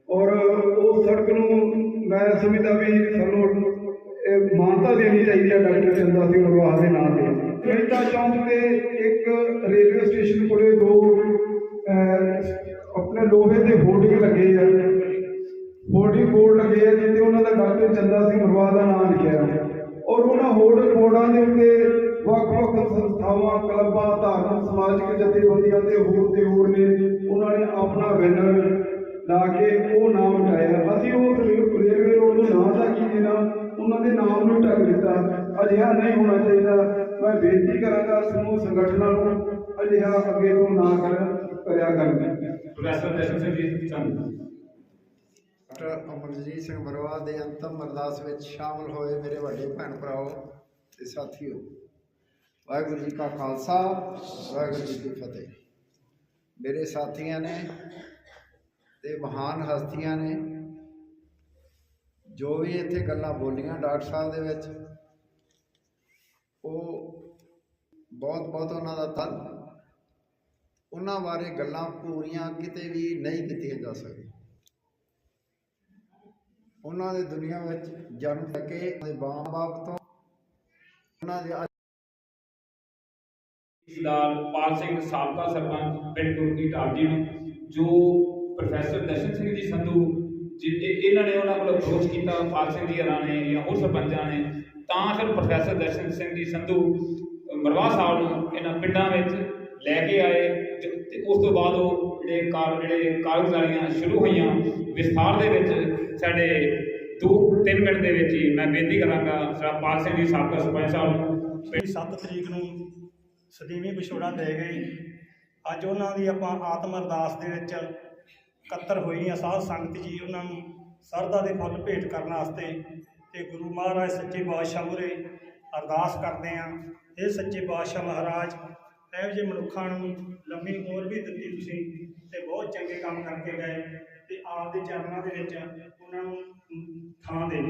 Speaker 10: ਔਰ ਉਹ ਸੜਕ ਨੂੰ ਮੈਂ ਸਮਝਦਾ ਵੀ ਸਾਨੂੰ ਇਹ ਮਾਨਤਾ ਦੇਣੀ ਚਾਹੀਦੀ ਹੈ ਡਾਕਟਰ ਚੰਦਾ ਸਿੰਘ ਮਰਵਾਹਾ ਦੇ ਨਾਂ ਤੇ। ਮਹਿਤਾ ਚੌਂਕ ਤੇ ਇੱਕ ਰੇਲਵੇ ਸਟੇਸ਼ਨ ਕੋਲੇ ਦੋ ਆਪਣੇ ਲੋਹੇ ਦੇ ਹੋਰਡਿੰਗ ਲੱਗੇ ਆ। ਹੋਰਡਿੰਗ ਬੋਰਡ ਲੱਗੇ ਆ ਜਿੱਤੇ ਉਹਨਾਂ ਦਾ ਡਾਕਟਰ ਚੰਦਾ ਸਿੰਘ ਮਰਵਾਹਾ ਦਾ ਨਾਮ ਲਿਖਿਆ। ਔਰ ਉਹਨਾਂ ਹੋਰਡ ਬੋਰਡਾਂ ਦੇ ਉੱਤੇ ਵੱਖ-ਵੱਖ ਸੰਸਥਾਵਾਂ ਕਲੱਬਾਂ ਧਾਰਮਿਕ ਸਮਾਜਿਕ ਜਥੇਬੰਦੀਆਂ ਤੇ ਹੋਰ ਤੇ ਹੋਰ ਨੇ। ਉਹਨਾਂ ਨੇ ਆਪਣਾ ਬੈਨਰ ਲਾ ਕੇ ਉਹ ਨਾਮ ਮਿਟਾਇਆ ਅਸੀਂ ਉਹ ਰੇਲਵੇ ਰੋਡ ਨੂੰ ਨਾਂ ਦਾ ਕੀ ਦੇਣਾ? ਉਹਨਾਂ ਦੇ ਨਾਮ ਨੂੰ ਢੱਕ ਦਿੱਤਾ। ਅਜਿਹਾ ਨਹੀਂ ਹੋਣਾ ਚਾਹੀਦਾ। ਮੈਂ ਬੇਨਤੀ ਕਰਾਂਗਾ ਸਮੂਹ ਸੰਗਠਨਾਂ ਨੂੰ ਅਜਿਹਾ ਅੱਗੇ ਤੋਂ ਨਾ ਕਰ ਕਰਿਆ ਕਰਨ।
Speaker 9: ਪ੍ਰੋਫੈਸਰ ਦਰਸ਼ਨ ਸਿੰਘ ਜੀ ਸੰਧੂ
Speaker 11: ਡਾਕਟਰ ਅਮਰਜੀਤ ਸਿੰਘ ਬਰਵਾ ਦੇ ਅੰਤਮ ਅਰਦਾਸ ਵਿੱਚ ਸ਼ਾਮਲ ਹੋਏ ਮੇਰੇ ਵੱਡੇ ਭੈਣ ਭਰਾਓ ਤੇ ਸਾਥੀਓ। ਵਾਹਿਗੁਰੂ ਜੀ ਕਾ ਖਾਲਸਾ, ਵਾਹਿਗੁਰੂ ਜੀ ਕੀ ਫਤਿਹ। ਮੇਰੇ ਸਾਥੀਆਂ ਨੇ ਤੇ ਮਹਾਨ ਹਸਤੀਆਂ ਨੇ, ਜੋ ਵੀ ਇੱਥੇ ਗੱਲਾਂ ਬੋਲੀਆਂ ਡਾਕਟਰ ਸਾਹਿਬ ਦੇ ਵਿੱਚ, ਉਹ ਬਹੁਤ ਬਹੁਤ ਉਹਨਾਂ ਦਾ ਧੰਨ। ਉਹਨਾਂ ਬਾਰੇ ਗੱਲਾਂ ਪੂਰੀਆਂ ਕਿਤੇ ਵੀ ਨਹੀਂ ਕੀਤੀਆਂ ਜਾ ਸਕਦੀਆਂ। ਉਹਨਾਂ ਦੇ ਦੁਨੀਆ ਵਿੱਚ ਜਨਮ ਤੱਕੇ ਦੇ ਬਾਪ ਤੋਂ, ਉਹਨਾਂ ਦੇ
Speaker 9: ਸਰਦਾਰ ਪਾਲ ਸਿੰਘ ਸਾਬਕਾ ਸਰਪੰਚ ਪਿੰਡ ਗੁਰਕੀ ਢਾਬ ਜੀ ਨੂੰ, ਜੋ ਪ੍ਰੋਫੈਸਰ ਦਰਸ਼ਨ ਸਿੰਘ ਜੀ ਸੰਧੂ, ਜੀ ਇਹਨਾਂ ਨੇ ਉਹਨਾਂ ਕੋਲ ਅਪਰੋਚ ਕੀਤਾ, ਪਾਲ ਸਿੰਘ ਜੀ ਹਰਾਂ ਨੇ ਜਾਂ ਹੋਰ ਸਰਪੰਚਾਂ ਨੇ, ਤਾਂ ਫਿਰ ਪ੍ਰੋਫੈਸਰ ਦਰਸ਼ਨ ਸਿੰਘ ਜੀ ਸੰਧੂ ਮਰਵਾ ਸਾਹਿਬ ਨੂੰ ਇਹਨਾਂ ਪਿੰਡਾਂ ਵਿੱਚ ਲੈ ਕੇ ਆਏ ਤੇ ਉਸ ਤੋਂ ਬਾਅਦ ਉਹ ਜਿਹੜੇ ਕਾਰ, ਜਿਹੜੇ ਕਾਰਗੁਜ਼ਾਰੀਆਂ ਸ਼ੁਰੂ ਹੋਈਆਂ, ਵਿਸਥਾਰ ਦੇ ਵਿੱਚ ਸਾਡੇ ਦੋ, ਤਿੰਨ ਮਿੰਟ ਦੇ ਵਿੱਚ ਹੀ ਮੈਂ ਬੇਨਤੀ ਕਰਾਂਗਾ ਸਰਦਾਰ ਪਾਲ ਸਿੰਘ ਜੀ ਸਾਬਕਾ ਸਰਪੰਚ ਸਾਹਿਬ ਨੂੰ।
Speaker 12: ਪਿੰਡ 7 ਤਰੀਕ ਨੂੰ ਸਦੀਵੀ ਵਿਛੋੜਾ ਦੇ ਗਏ। ਅੱਜ ਉਹਨਾਂ ਦੀ ਆਪਾਂ ਆਤਮ ਅਰਦਾਸ ਦੇ ਵਿੱਚ ਇਕੱਤਰ ਹੋਈ ਆ ਸਾਧ ਸੰਗਤ ਜੀ ਉਹਨਾਂ ਨੂੰ ਸਰਦਾ ਦੇ ਫੁੱਲ ਭੇਟ ਕਰਨ ਵਾਸਤੇ ਤੇ ਗੁਰੂ ਮਹਾਰਾਜ ਸੱਚੇ ਪਾਤਸ਼ਾਹ ਮੁਰੇ ਅਰਦਾਸ ਕਰਦੇ ਆ ਇਹ ਸੱਚੇ ਪਾਤਸ਼ਾਹ ਮਹਾਰਾਜ, ਇਹੋ ਜਿਹੇ ਮਨੁੱਖਾਂ ਨੂੰ ਲੰਮੀ ਉਮਰ ਵੀ ਦਿੱਤੀ ਤੁਸੀਂ ਤੇ ਬਹੁਤ ਚੰਗੇ ਕੰਮ ਕਰਕੇ ਗਏ ਤੇ ਆਪ ਦੇ ਚਰਨਾਂ ਦੇ ਵਿੱਚ ਉਹਨਾਂ ਨੂੰ ਥਾਂ ਦੇ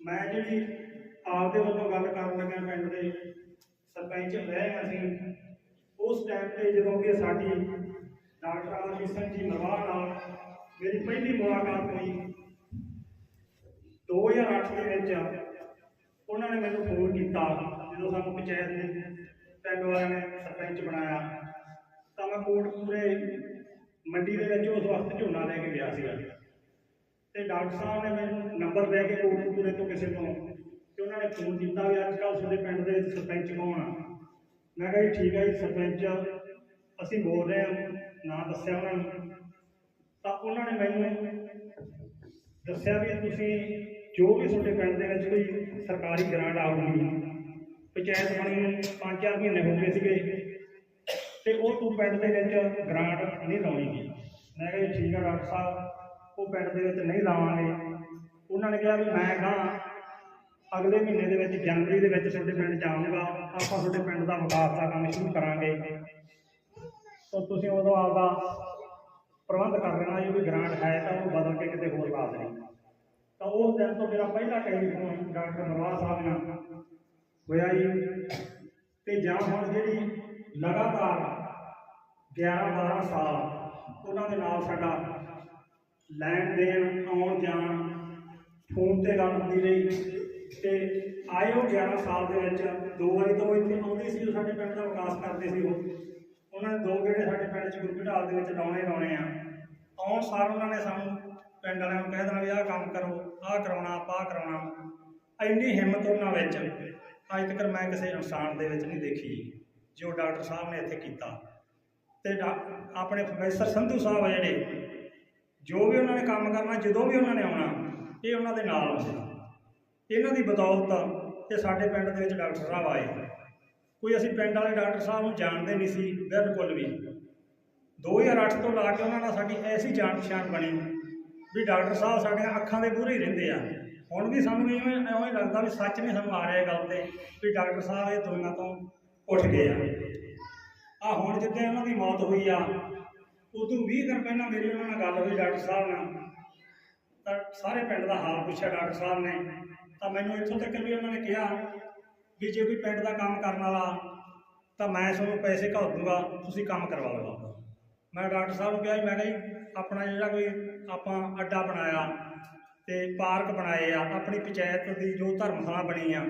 Speaker 12: ਮੈਂ ਜਿਹੜੀ ਆਪ ਦੇ ਵੱਲੋਂ ਗੱਲ ਕਰਨ ਲੱਗਾ ਪਿੰਡ ਦੇ ਸਰਪੰਚ ਰਹੇ ਅਸੀਂ ਉਸ ਟਾਈਮ ਤੇ ਜਦੋਂ ਕਿ ਸਾਡੀ ਡਾਕਟਰ ਅਮਰਜੀਤ ਸਿੰਘ ਜੀ ਨਵਾਂ ਨਾਲ ਮੇਰੀ ਪਹਿਲੀ ਮੁਲਾਕਾਤ ਹੋਈ। 2008 ਦੇ ਵਿੱਚ ਉਹਨਾਂ ਨੇ ਮੈਨੂੰ ਫੋਨ ਕੀਤਾ ਜਦੋਂ ਸਾਨੂੰ ਪੰਚਾਇਤ ਦੇ ਪਿੰਡ ਵਾਲਿਆਂ ਨੇ ਸਰਪੰਚ ਬਣਾਇਆ। ਤਾਂ ਮੈਂ ਕੋਟਪੂਰੇ ਮੰਡੀ ਦੇ ਵਿੱਚ ਉਸ ਵਕਤ ਝੋਨਾ ਲੈ ਕੇ ਗਿਆ ਸੀਗਾ। ਤੇ ਡਾਕਟਰ ਸਾਹਿਬ ਨੇ ਮੈਨੂੰ ਨੰਬਰ ਲੈ ਕੇ ਕੋਟਪੂਰੇ ਤੋਂ ਕਿਸੇ ਤੋਂ ਤੇ ਉਹਨਾਂ ਨੇ ਫੋਨ ਕੀਤਾ ਵੀ ਅੱਜ ਕੱਲ੍ਹ ਤੁਹਾਡੇ ਪਿੰਡ ਦੇ ਸਰਪੰਚ ਕੌਣ ਆ? ਮੈਂ ਕਿਹਾ ਜੀ, ਠੀਕ ਹੈ ਜੀ, ਸਰਪੰਚ ਅਸੀਂ ਬੋਲ ਰਹੇ ਹਾਂ, ਨਾਂ ਦੱਸਿਆ ਉਹਨਾਂ ਨੂੰ। ਤਾਂ ਉਹਨਾਂ ਨੇ ਮੈਨੂੰ ਦੱਸਿਆ ਵੀ ਤੁਸੀਂ ਜੋ ਵੀ ਤੁਹਾਡੇ ਪਿੰਡ ਦੇ ਵਿੱਚ ਕੋਈ ਸਰਕਾਰੀ ਗ੍ਰਾਂਟ ਆਉਣੀ ਪੰਚਾਇਤ ਬਣੀ ਨੂੰ 5-4 ਮਹੀਨੇ ਹੋ ਗਏ ਸੀਗੇ, ਤੇ ਉਹ ਤੂੰ ਪਿੰਡ ਦੇ ਵਿੱਚ ਗ੍ਰਾਂਟ ਨਹੀਂ ਲਾਉਣੀ ਗਈ ਮੈਂ ਕਿਹਾ ਜੀ, ਠੀਕ ਆ, ਡਾਕਟਰ ਸਾਹਿਬ, ਉਹ ਪਿੰਡ ਦੇ ਵਿੱਚ ਨਹੀਂ ਲਾਵਾਂਗੇ। ਉਹਨਾਂ ਨੇ ਕਿਹਾ ਵੀ ਮੈਂ ਕਹਾਂ ਅਗਲੇ ਮਹੀਨੇ ਦੇ ਵਿੱਚ, ਜਨਵਰੀ ਦੇ ਵਿੱਚ ਤੁਹਾਡੇ ਪਿੰਡ ਜਾਊਂਗਾ, ਆਪਾਂ ਤੁਹਾਡੇ ਪਿੰਡ ਦਾ ਵਿਕਾਸ ਦਾ ਕੰਮ ਸ਼ੁਰੂ ਕਰਾਂਗੇ। ਤਾਂ ਤੁਸੀਂ ਉਦੋਂ ਆਪਦਾ ਪ੍ਰਬੰਧ ਕਰ ਲੈਣਾ ਜੇ, ਕੋਈ ਗ੍ਰਾਂਟ ਹੈ ਤਾਂ ਉਹ ਬਦਲ ਕੇ ਕਿਤੇ ਹੋਰ ਲਾ ਦੇਣੀ। ਤਾਂ ਉਸ ਦਿਨ ਤੋਂ ਮੇਰਾ ਪਹਿਲਾ ਟੈਲੀਫੋਨ ਡਾਕਟਰ ਮਰਵਾ ਸਾਹਿਬ ਨਾਲ ਹੋਇਆ ਜੀ। ਤੇ ਜਾਂ ਹੁਣ ਜਿਹੜੀ ਲਗਾਤਾਰ 11 12 ਸਾਲ ਉਹਨਾਂ ਦੇ ਨਾਲ ਸਾਡਾ ਲੈਣ ਦੇਣ, ਆਉਣ ਜਾਣ, ਫੋਨ ਤੇ ਗੱਲ ਹੁੰਦੀ ਰਹੀ। ਤੇ ਆਏ ਉਹ 11 ਸਾਲ ਦੇ ਵਿੱਚ, ਦੋ ਵਾਰੀ ਤਾਂ ਉਹ ਇੱਥੇ ਆਉਂਦੇ ਸੀ ਉਹ ਸਾਡੇ ਪਿੰਡ ਦਾ ਵਿਕਾਸ ਕਰਦੇ ਸੀ ਉਹ। ਉਹਨਾਂ ਨੇ ਦੋ ਗੇੜੇ ਸਾਡੇ ਪਿੰਡ 'ਚ ਗੁਰਪਿਟਾਲ ਦੇ ਵਿੱਚ ਲਾਉਣੇ ਲਾਉਣੇ ਆ। ਆਉਣ ਸਾਰ ਉਹਨਾਂ ਨੇ ਸਾਨੂੰ ਪਿੰਡ ਵਾਲਿਆਂ ਨੂੰ ਕਹਿ ਦੇਣਾ ਵੀ ਆਹ ਕੰਮ ਕਰੋ, ਆਹ ਕਰਾਉਣਾ, ਆਪਾਂ ਆਹ ਕਰਾਉਣਾ। ਇੰਨੀ ਹਿੰਮਤ ਉਹਨਾਂ ਵਿੱਚ, ਅੱਜ ਤੱਕ ਮੈਂ ਕਿਸੇ ਇਨਸਾਨ ਦੇ ਵਿੱਚ ਨਹੀਂ ਦੇਖੀ, ਜੋ ਡਾਕਟਰ ਸਾਹਿਬ ਨੇ ਇੱਥੇ ਕੀਤਾ। ਤੇ ਡਾ- ਆਪਣੇ ਪ੍ਰੋਫੈਸਰ ਸੰਧੂ ਸਾਹਿਬ ਆ ਜਿਹੜੇ, ਜੋ ਵੀ ਉਹਨਾਂ ਨੇ ਕੰਮ ਕਰਨਾ, ਜਦੋਂ ਵੀ ਉਹਨਾਂ ਨੇ ਆਉਣਾ, ਇਹ ਉਹਨਾਂ ਦੇ ਨਾਲ ਹੁੰਦੇ ਇਹਨਾਂ ਦੀ ਬਦੌਲਤ ਇਹ ਸਾਡੇ ਪਿੰਡ ਦੇ ਵਿੱਚ ਡਾਕਟਰ ਸਾਹਿਬ ਆਏ ਕੋਈ ਅਸੀਂ ਪਿੰਡ ਵਾਲੇ ਡਾਕਟਰ ਸਾਹਿਬ ਨੂੰ ਜਾਣਦੇ ਨਹੀਂ ਸੀ, ਬਿਲਕੁਲ ਵੀ। 2008 ਤੋਂ ਲਾ ਕੇ ਉਹਨਾਂ ਨਾਲ ਸਾਡੀ ਐਸੀ ਜਾਣ ਪਛਾਣ ਬਣੀ ਵੀ ਡਾਕਟਰ ਸਾਹਿਬ ਸਾਡੀਆਂ ਅੱਖਾਂ ਦੇ ਮੂਹਰੇ ਰਹਿੰਦੇ ਆ। ਹੁਣ ਵੀ ਸਾਨੂੰ ਇਵੇਂ ਇਵੇਂ ਲੱਗਦਾ ਵੀ ਸੱਚ ਨਹੀਂ ਸਾਨੂੰ ਆ ਰਿਹਾ ਗੱਲ ਤੇ ਵੀ ਡਾਕਟਰ ਸਾਹਿਬ ਇਹ ਦੁਨੀਆ ਤੋਂ ਉੱਠ ਗਏ ਆ। ਆ ਹੁਣ ਜਿੱਦਾਂ ਉਹਨਾਂ ਦੀ ਮੌਤ ਹੋਈ ਆ, ਉਦੋਂ 20 ਦਿਨ ਪਹਿਲਾਂ ਮੇਰੀ ਉਹਨਾਂ ਨਾਲ ਗੱਲ ਹੋਈ ਡਾਕਟਰ ਸਾਹਿਬ ਨਾਲ। ਤਾਂ ਸਾਰੇ ਪਿੰਡ ਦਾ ਹਾਲ ਪੁੱਛਿਆ ਡਾਕਟਰ ਸਾਹਿਬ ਨੇ। ਤਾਂ ਮੈਨੂੰ ਇੱਥੋਂ ਤੱਕ ਵੀ ਉਹਨਾਂ ਨੇ ਕਿਹਾ ਵੀ ਜੇ ਕੋਈ ਪਿੰਡ ਦਾ ਕੰਮ ਕਰਨ ਵਾਲਾ, ਤਾਂ ਮੈਂ ਤੁਹਾਨੂੰ ਪੈਸੇ ਘੱਲ ਦੂੰਗਾ, ਤੁਸੀਂ ਕੰਮ ਕਰਵਾ ਲਓ। ਮੈਂ ਡਾਕਟਰ ਸਾਹਿਬ ਨੂੰ ਕਿਹਾ ਜੀ, ਮੈਂ ਕਿਹਾ ਜੀ, ਆਪਣਾ ਜਿਹੜਾ ਕੋਈ ਆਪਾਂ ਅੱਡਾ ਬਣਾਇਆ ਤੇ ਪਾਰਕ ਬਣਾਏ ਆ, ਆਪਣੀ ਪੰਚਾਇਤ ਦੀ ਜੋ ਧਰਮਸ਼ਾਲਾ ਬਣੀ ਆ,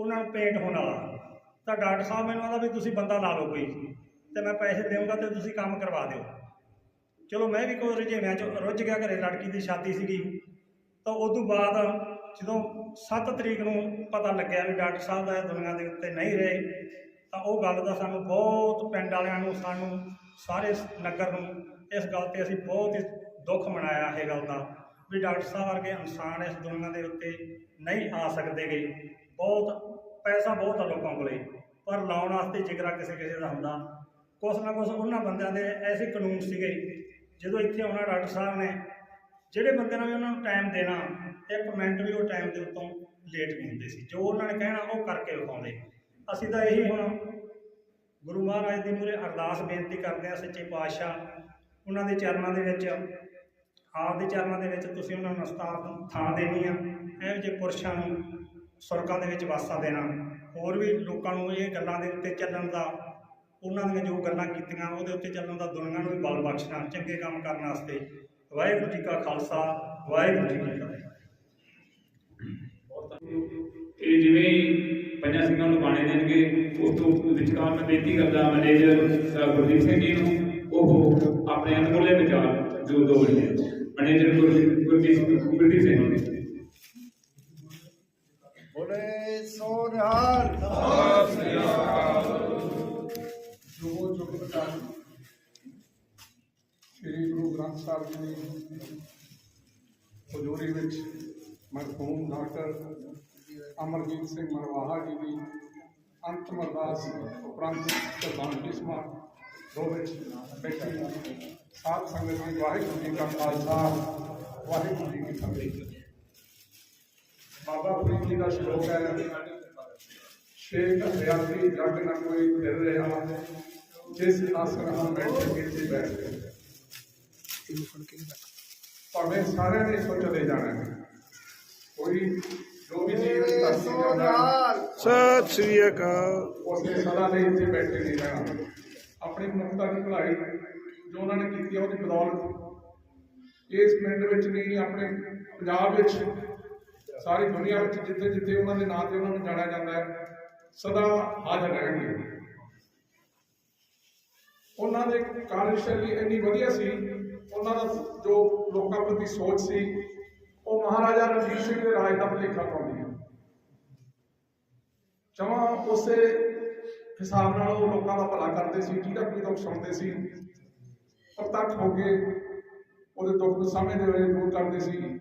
Speaker 12: ਉਹਨਾਂ ਨੂੰ ਪੇਂਟ ਹੋਣ ਵਾਲਾ। ਤਾਂ ਡਾਕਟਰ ਸਾਹਿਬ ਮੈਨੂੰ ਆਦਾ ਵੀ ਤੁਸੀਂ ਬੰਦਾ ਲਾ ਲਓ ਕੋਈ, ਤੇ ਮੈਂ ਪੈਸੇ ਦੇਵਾਂਗਾ ਤੇ ਤੁਸੀਂ ਕੰਮ ਕਰਵਾ ਦਿਓ। ਚਲੋ ਮੈਂ ਵੀ ਕੋਈ ਰੁਝੇਵਿਆਂ ਚ ਰੁੱਝ ਗਿਆ ਘਰੇ, ਲੜਕੀ ਦੀ ਸ਼ਾਦੀ ਸੀਗੀ। ਤਾਂ ਉਸ ਤੋਂ ਬਾਅਦ ਜਦੋਂ 7 ਤਰੀਕ ਨੂੰ ਪਤਾ ਲੱਗਿਆ ਵੀ ਡਾਕਟਰ ਸਾਹਿਬ ਦਾ ਇਹ ਦੁਨੀਆ ਦੇ ਉੱਤੇ ਨਹੀਂ ਰਹੇ, ਤਾਂ ਉਹ ਗੱਲ ਦਾ ਸਾਨੂੰ ਬਹੁਤ ਪਿੰਡ ਵਾਲਿਆਂ ਨੂੰ, ਸਾਨੂੰ ਸਾਰੇ ਨਗਰ ਨੂੰ ਇਸ ਗੱਲ ਤੇ ਅਸੀਂ ਬਹੁਤ ਹੀ ਦੁੱਖ ਮਨਾਇਆ ਇਹ ਗੱਲ ਦਾ ਵੀ ਡਾਕਟਰ ਸਾਹਿਬ ਵਰਗੇ ਇਨਸਾਨ ਇਸ ਦੁਨੀਆ ਦੇ ਉੱਤੇ ਨਹੀਂ ਆ ਸਕਦੇਗੇ। ਬਹੁਤ, ਪੈਸਾ ਬਹੁਤ ਆ ਲੋਕਾਂ ਕੋਲੇ, ਪਰ ਲਾਉਣ ਵਾਸਤੇ ਜਿਗਰਾ ਕਿਸੇ ਕਿਸੇ ਦਾ ਹੁੰਦਾ। ਕੁਛ ਨਾ ਕੁਛ ਉਹਨਾਂ ਬੰਦਿਆਂ ਦੇ ਐਸੇ ਕਾਨੂੰਨ ਸੀਗੇ, ਜਦੋਂ ਇੱਥੇ ਆਉਣਾ ਡਾਕਟਰ ਸਾਹਿਬ ਨੇ, ਜਿਹੜੇ ਬੰਦੇ ਨਾਲ ਵੀ ਉਹਨਾਂ ਨੂੰ ਟਾਈਮ ਦੇਣਾ ਇੱਕ ਮਿੰਟ ਵੀ ਉਹ ਟਾਈਮ ਦੇ ਉੱਤੋਂ ਲੇਟ ਨਹੀਂ ਹੁੰਦੇ ਸੀ। ਜੋ ਉਹਨਾਂ ਨੇ ਕਹਿਣਾ ਉਹ ਕਰਕੇ ਵਿਖਾਉਂਦੇ। ਅਸੀਂ ਤਾਂ ਇਹੀ ਹੁਣ ਗੁਰੂ ਮਹਾਰਾਜ ਦੀ ਮੂਹਰੇ ਅਰਦਾਸ ਬੇਨਤੀ ਕਰਦੇ ਆ ਸੱਚੇ ਪਾਤਸ਼ਾਹ, ਉਹਨਾਂ ਦੇ ਚਰਨਾਂ ਦੇ ਵਿੱਚ, ਆਪ ਦੇ ਚਰਨਾਂ ਦੇ ਵਿੱਚ ਤੁਸੀਂ ਉਹਨਾਂ ਨੂੰ ਸਥਾਨ ਥਾਂ ਦੇਣੀ ਆ ਇਹੋ ਜਿਹੇ ਪੁਰਸ਼ਾਂ ਨੂੰ ਸਵਰਗਾਂ ਦੇ ਵਿੱਚ ਵਾਸਾ ਦੇਣਾ। ਹੋਰ ਵੀ ਲੋਕਾਂ ਨੂੰ ਇਹ ਗੱਲਾਂ ਦੇ ਉੱਤੇ ਚੱਲਣ ਦਾ, ਉਹਨਾਂ ਦੀਆਂ ਜੋ ਗੱਲਾਂ ਕੀਤੀਆਂ, ਉਹਦੇ ਉੱਤੇ ਚੱਲਣ ਦਾ ਦੁਨੀਆਂ ਨੂੰ ਵੀ ਬਲ ਬਖਸ਼ਣਾ, ਚੰਗੇ ਕੰਮ ਕਰਨ ਵਾਸਤੇ। ਵਾਹਿਗੁਰੂ ਜੀ ਕਾ ਖਾਲਸਾ, ਵਾਹਿਗੁਰੂ ਜੀ ਕੀ ਫਤਿਹ।
Speaker 9: ਇਹ ਜਿਵੇਂ ਹੀ ਪੰਜਾਂ ਸਿੰਘਾਂ ਨੂੰ ਬਾਣੇ ਦੇਣਗੇ ਉਸ ਤੋਂ ਵਿਚਕਾਰ ਮੈਂ ਬੇਨਤੀ ਕਰਦਾ ਮੈਨੇਜਰ ਅ, ਗੁਰਦੀਪ ਸਿੰਘ ਜੀ ਨੂੰ ਉਹ ਆਪਣੇ ਅਨਮੋਲੇ ਵਿਚਾਰ ਜੋ ਦੋ ਨੇ। ਮੈਨੇਜਰ ਗੁਰ- ਗੁਰਦੀਪ ਗੁਰਦੀਪ ਸਿੰਘ ਜੀ।
Speaker 11: ਬੋਲੇ ਸੋ ਨਿਹਾਲ
Speaker 13: ਜੋ ਜੋ ਪ੍ਰਕਾਰ ਸ੍ਰੀ ਗੁਰੂ ਗ੍ਰੰਥ ਸਾਹਿਬ ਜੀ ਦੀ ਹਜ਼ੂਰੀ ਵਿੱਚ ਮਰਹੂਮ ਡਾਕਟਰ ਅਮਰਜੀਤ ਸਿੰਘ ਮਰਵਾਹਾ ਜੀ ਦੀ ਅੰਤਮ ਅਰਦਾਸ ਉਪਰੰਤ ਪ੍ਰਧਾਨ ਕਿਸਮਾ ਦੋ ਵਿੱਚ ਬੈਠੀ ਸਾਧ ਸੰਗਤ ਦੀ ਵਾਹਿਗੁਰੂ ਜੀ ਕਾ ਖਾਲਸਾ ਵਾਹਿਗੁਰੂ ਜੀ ਕੀ ਫਤਿਹ। ਬਾਬਾ ਫਰੀਦ ਜੀ ਦਾ ਸ਼ਲੋਕ ਹੈ ਸ਼ੇਖ ਹਰਿਆਤੀ ਜਗ ਨ ਕੋਈ ਫਿਰ ਰਿਹਾ ਜਿਸ ਆਸਣ ਹਮ ਬੈਠੇ ਕਿਤੇ ਬੈਠ ਗਏ। ਭਾਵੇਂ ਸਾਰਿਆਂ ਨੇ ਇੱਥੋਂ ਚਲੇ ਜਾਣਾ ਹੈ। ਕੋਈ ਜੋ ਵੀ ਜੀਵ ਇਸ ਧਰਤੀ ਤੇ ਆਉਂਦਾ ਹੈ,
Speaker 14: ਸਤਿ ਸ੍ਰੀ ਅਕਾਲ।
Speaker 13: ਉਸਨੇ ਸਦਾ ਲਈ ਇੱਥੇ ਬੈਠੇ ਨਹੀਂ ਰਹਿਣਾ। ਆਪਣੀ ਮਨੁੱਖਤਾ ਦੀ ਭਲਾਈ ਜੋ ਉਹਨਾਂ ਨੇ ਕੀਤੀ ਹੈ ਉਹਦੀ ਬਦੌਲਤ। ਇਸ ਪਿੰਡ ਵਿੱਚ ਨਹੀਂ ਆਪਣੇ ਪੰਜਾਬ ਵਿੱਚ ਸਾਰੀ ਦੁਨੀਆ ਵਿੱਚ ਜਿੱਥੇ ਜਿੱਥੇ ਉਹਨਾਂ ਦੇ ਨਾਂ ਤੇ ਉਹਨਾਂ ਨੂੰ ਜਾਣਿਆ ਜਾਂਦਾ ਹੈ ਸਦਾ ਹਾਜ਼ਰ ਰਹਿਣਗੇ। ਉਹਨਾਂ ਦੇ ਕਾਰਜਸ਼ੈਲੀ ਇੰਨੀ ਵਧੀਆ ਸੀ ਉਹਨਾਂ ਦਾ ਜੋ ਲੋਕਾਂ ਪ੍ਰਤੀ ਸੋਚ ਸੀ ਉਹ ਮਹਾਰਾਜਾ ਰਣਜੀਤ ਸਿੰਘ ਦੇ ਰਾਜ ਦਾ ਭੁਲੇਖਾ ਪਾਉਂਦੀ ਹੈ ਜਮਾਂ ਉਸੇ ਹਿਸਾਬ ਨਾਲ ਉਹ ਲੋਕਾਂ ਦਾ ਭਲਾ ਕਰਦੇ ਸੀ ਜਿਹਦਾ ਕੋਈ ਦੁੱਖ ਸੁਣਦੇ ਸੀ ਪ੍ਰਤੱਖ ਹੋ ਕੇ ਉਹਦੇ ਦੁੱਖ ਨੂੰ ਸਮਝਦੇ ਹੋਏ ਦੂਰ ਕਰਦੇ ਸੀ